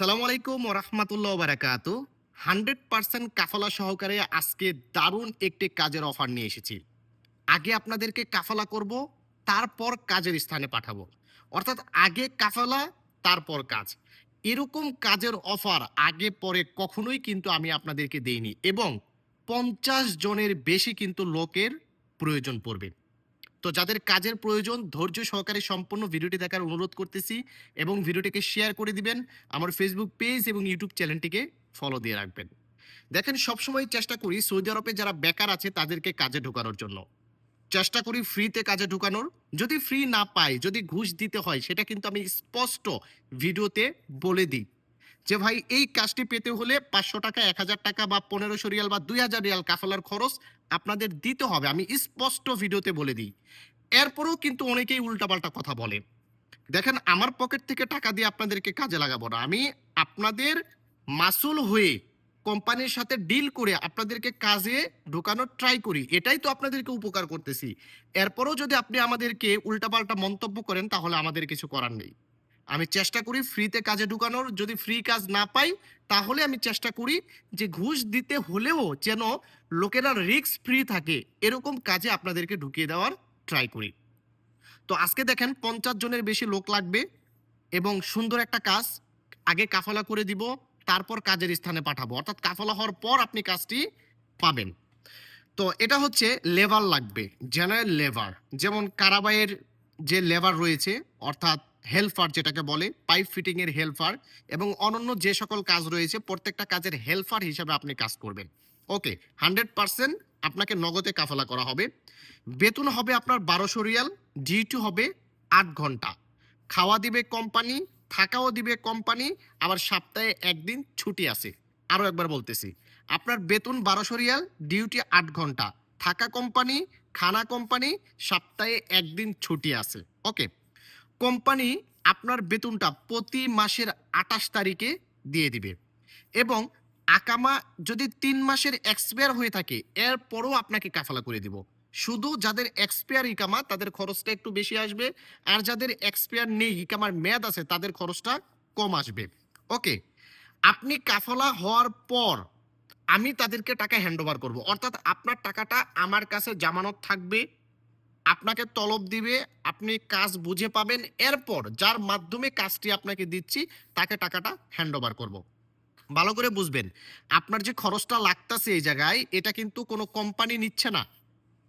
আসসালামু আলাইকুম রহমতুল্লাহ বারাকাত। Hundred percent কাফালা সহকারে আজকে দারুণ একটি কাজের অফার নিয়ে এসেছি। আগে আপনাদেরকে কাফালা করব, তারপর কাজের স্থানে পাঠাবো। অর্থাৎ আগে কাফালা, তারপর কাজ। এরকম কাজের অফার আগে, পরে কখনোই কিন্তু আমি আপনাদেরকে দেইনি এবং পঞ্চাশ জনের বেশি কিন্তু লোকের প্রয়োজন পড়বে। তো যাদের কাজের প্রয়োজন, ধৈর্য সহকারে সম্পূর্ণ ভিডিওটি দেখার অনুরোধ করতেছি এবং ভিডিওটিকে শেয়ার করে দিবেন। আমার ফেসবুক পেজ এবং ইউটিউব চ্যানেলটিকে ফলো দিয়ে রাখবেন। দেখেন, সবসময় চেষ্টা করি সৌদি আরবে যারা বেকার আছে তাদেরকে কাজে ঢোকানোর জন্য। চেষ্টা করি ফ্রিতে কাজে ঢোকানোর। যদি ফ্রি না পাই, যদি ঘুষ দিতে হয়, সেটা কিন্তু আমি স্পষ্ট ভিডিওতে বলে দিই। যে ভাই, এই কাজটি পেতে হলে পাঁচশো টাকা, এক হাজার টাকা বা পনেরোশো রিয়াল বা দুই হাজার রিয়াল কাফালার খরচ আপনাদের দিতে হবে। আমি স্পষ্ট ভিডিওতে বলে দিই। এরপরেও কিন্তু অনেকেই উল্টাপাল্টা কথা বলে। দেখেন, আমার পকেট থেকে টাকা দিয়ে আপনাদেরকে কাজে লাগাবো না। আমি আপনাদের মাসুল হয়ে কোম্পানির সাথে ডিল করে আপনাদেরকে কাজে ঢোকানোর ট্রাই করি। এটাই তো আপনাদেরকে উপকার করতেছি। এরপরও যদি আপনি আমাদেরকে উল্টাপাল্টা মন্তব্য করেন, তাহলে আমাদের কিছু করার নেই। আমি চেষ্টা করি ফ্রিতে কাজে ঢুকানোর। যদি ফ্রি কাজ না পাই, তাহলে আমি চেষ্টা করি যে ঘুষ দিতে হলেও যেন লোকেরা রিস্ক ফ্রি থাকে। এরকম কাজে আপনাদেরকে ঢুকিয়ে দেওয়ার ট্রাই করি। তো আজকে দেখেন পঞ্চাশ জনের বেশি লোক লাগবে এবং সুন্দর একটা কাজ। আগে কাফলা করে দিব, তারপর কাজের স্থানে পাঠাবো। অর্থাৎ কাফলা হওয়ার পর আপনি কাজটি পাবেন। তো এটা হচ্ছে লেবার লাগবে জেনারেল লেবার যেমন কারাবাইয়ের যে লেবার রয়েছে, অর্থাৎ হেল্পার যেটাকে বলে, পাইপ ফিটিং এর হেল্পার এবং অনন্য যে সকল কাজ রয়েছে, প্রত্যেকটা কাজের হেল্পার হিসাবে আপনি কাজ করবেন। ওকে, হান্ড্রেড পার্সেন্ট আপনাকে নগদে কাফালা করা হবে। বেতন হবে আপনার বারোশো রিয়াল, ডিউটি হবে আট ঘণ্টা। খাওয়া দিবে কোম্পানি, থাকাও দিবে কোম্পানি, আবার সপ্তাহে একদিন ছুটি আছে। আরও একবার বলতেছি, আপনার বেতন বারোশো রিয়াল, ডিউটি আট ঘণ্টা। থাকা কোম্পানি, খানা কোম্পানি, সপ্তাহে একদিন ছুটি আছে। ওকে কোম্পানি আপনার বেতনটা প্রতি মাসের আঠাশ তারিখে দিয়ে দিবে। এবং আকামা যদি তিন মাসের এক্সপায়ার হয়ে থাকে, এরপরও আপনাকে কাফালা করে দিব। শুধু যাদের এক্সপায়ার ইকামা, তাদের খরচটা একটু বেশি আসবে, আর যাদের এক্সপায়ার নেই, ইকামার মেয়াদ আছে, তাদের খরচটা কম আসবে। ওকে আপনি কাফলা হওয়ার পর আমি তাদেরকে টাকা হ্যান্ড ওভার করব। অর্থাৎ আপনার টাকাটা আমার কাছে জামানত থাকবে আপনাকে তলব দিবে, আপনি কাজ বুঝে পাবেন। এরপর যার মাধ্যমে কাজটি আপনাকে দিচ্ছি, তাকে টাকাটা হ্যান্ড ওভার করব। ভালো করে বুঝবেন, আপনার যে খরচটা লাগতাছে এই জায়গায়, এটা কিন্তু কোনো কোম্পানি নিচ্ছে না।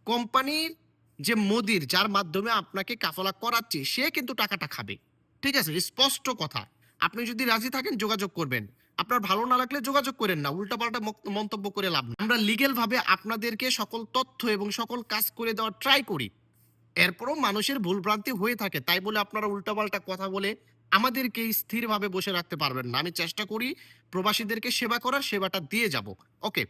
কোম্পানির যে মোদির, যার মাধ্যমে আপনাকে কাফলা করাচ্ছে, সে কিন্তু টাকাটা খাবে। ঠিক আছে? স্পষ্ট কথা। আপনি যদি রাজি থাকেন, যোগাযোগ করবেন। আপনার ভালো না লাগলে যোগাযোগ করেন না। উল্টাপাল্টা মন্তব্য করে লাভ। আমরা লিগেল ভাবে আপনাদেরকে সকল তথ্য এবং সকল কাজ করে দেওয়ার ট্রাই করি। এরপরও মানুষের ভুলভ্রান্তি হয়ে থাকে, তাই বলে আপনারা উল্টাপাল্টা কথা বলে আমাদেরকে স্থিরভাবে বসে রাখতে পারবেন না। আমি চেষ্টা করি প্রবাসীদেরকে সেবা করার, সেবাটা দিয়ে যাব। ওকে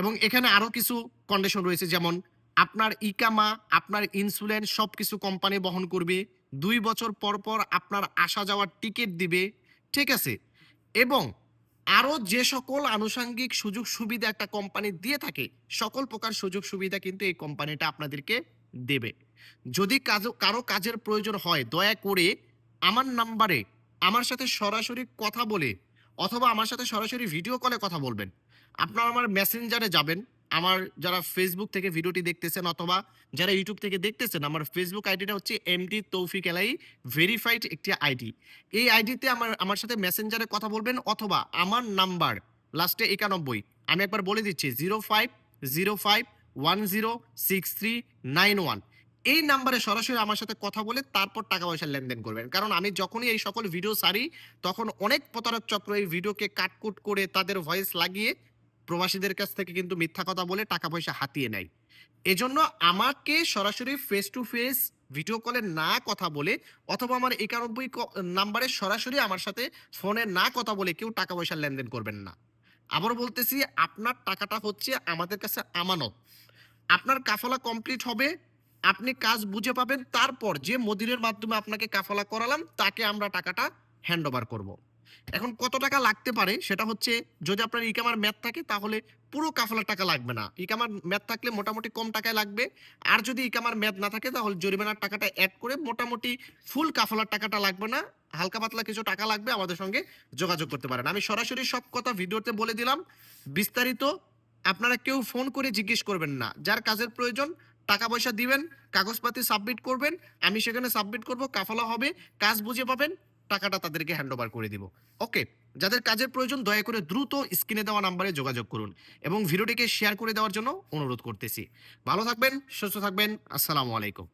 এবং এখানে আরও কিছু কন্ডিশন রয়েছে, যেমন আপনার ইকামা, আপনার ইন্স্যুরেন্স সব কিছু কোম্পানি বহন করবে, দুই বছর পর পর আপনার আসা যাওয়ার টিকিট দিবে, ঠিক আছে? এবং আরও যে সকল আনুষঙ্গিক সুযোগ সুবিধা একটা কোম্পানি দিয়ে থাকে, সকল প্রকার সুযোগ সুবিধা কিন্তু এই কোম্পানিটা আপনাদেরকে দেবে। যদি কাজ, কারও কাজের প্রয়োজন হয়, দয়া করে আমার নাম্বারে আমার সাথে সরাসরি কথা বলে অথবা আমার সাথে সরাসরি ভিডিও কলে কথা বলবেন। আপনারা আমার মেসেঞ্জারে যাবেন। আমার যারা ফেসবুক থেকে ভিডিওটি দেখতেছেন অথবা যারা ইউটিউব থেকে দেখতেছেন, আমার ফেসবুক আইডিটা হচ্ছে এমডি তৌফিক এলাই ভেরিফাইড একটি আইডি এই আইডিতে আমার আমার সাথে মেসেঞ্জারে কথা বলবেন অথবা আমার নাম্বার লাস্টে একানব্বই, আমি একবার বলে দিচ্ছি zero five zero five one zero six three nine one এই নাম্বারে সরাসরি আমার সাথে কথা বলে তারপর টাকা পয়সা লেনদেন করবেন। কারণ আমি যখনই এই সকল ভিডিও সারি, তখন অনেক প্রতারক চক্র এই ভিডিওকে কাটকুট করে তাদের ভয়েস লাগিয়ে প্রবাসীদের কাছ থেকে কিন্তু মিথ্যা কথা বলে টাকা পয়সা হাতিয়ে নেয়। এজন্য আমাকে সরাসরি ফেস টু ফেস ভিডিও কলে না কথা বলে অথবা আমার একানব্বই নাম্বারে সরাসরি আমার সাথে ফোনে না কথা বলে কেউ টাকা পয়সা লেনদেন করবেন না। আবার বলতেছি, আপনার টাকাটা হচ্ছে আমাদের কাছে আমানত। আপনার কাফলা কমপ্লিট হবে, আপনি কাজ বুঝে পাবেন, তারপর যে মদিরের মাধ্যমে আপনাকে কাফলা করালাম, তাকে আমরা টাকাটা হ্যান্ড ওভার করব। এখন কত টাকা লাগতে পারে সেটা হচ্ছে, যদি আপনার ইকামার ম্যাথ থাকে, তাহলে পুরো কাফলার টাকা লাগবে না। ইকামার ম্যাথ থাকলে মোটামুটি কম টাকায় লাগবে, আর যদি ইকামার ম্যাথ না থাকে, তাহলে জরিমানার টাকাটা অ্যাড করে মোটামুটি ফুল কাফলার টাকাটা লাগবে না, হালকা পাতলা কিছু টাকা লাগবে, আমাদের সঙ্গে যোগাযোগ করতে পারেন। আমি সরাসরি সব কথা ভিডিওতে বলে দিলাম, বিস্তারিত আপনারা কেউ ফোন করে জিজ্ঞেস করবেন না। যার কাজের প্রয়োজন টাকা পয়সা দিবেন, কাগজপাতি সাবমিট করবেন, আমি সেখানে সাবমিট করব, কাফালা হবে, কাজ বুঝে পাবেন, টাকাটা তাদেরকে হ্যান্ড ওভার করে দিব। ওকে যাদের কাজের প্রয়োজন, দয়া করে দ্রুত স্ক্রিনে দেওয়া নাম্বারে যোগাযোগ করুন এবং ভিডিওটিকে শেয়ার করে দেওয়ার জন্য অনুরোধ করতেছি। ভালো থাকবেন, সুস্থ থাকবেন, আসসালামু আলাইকুম।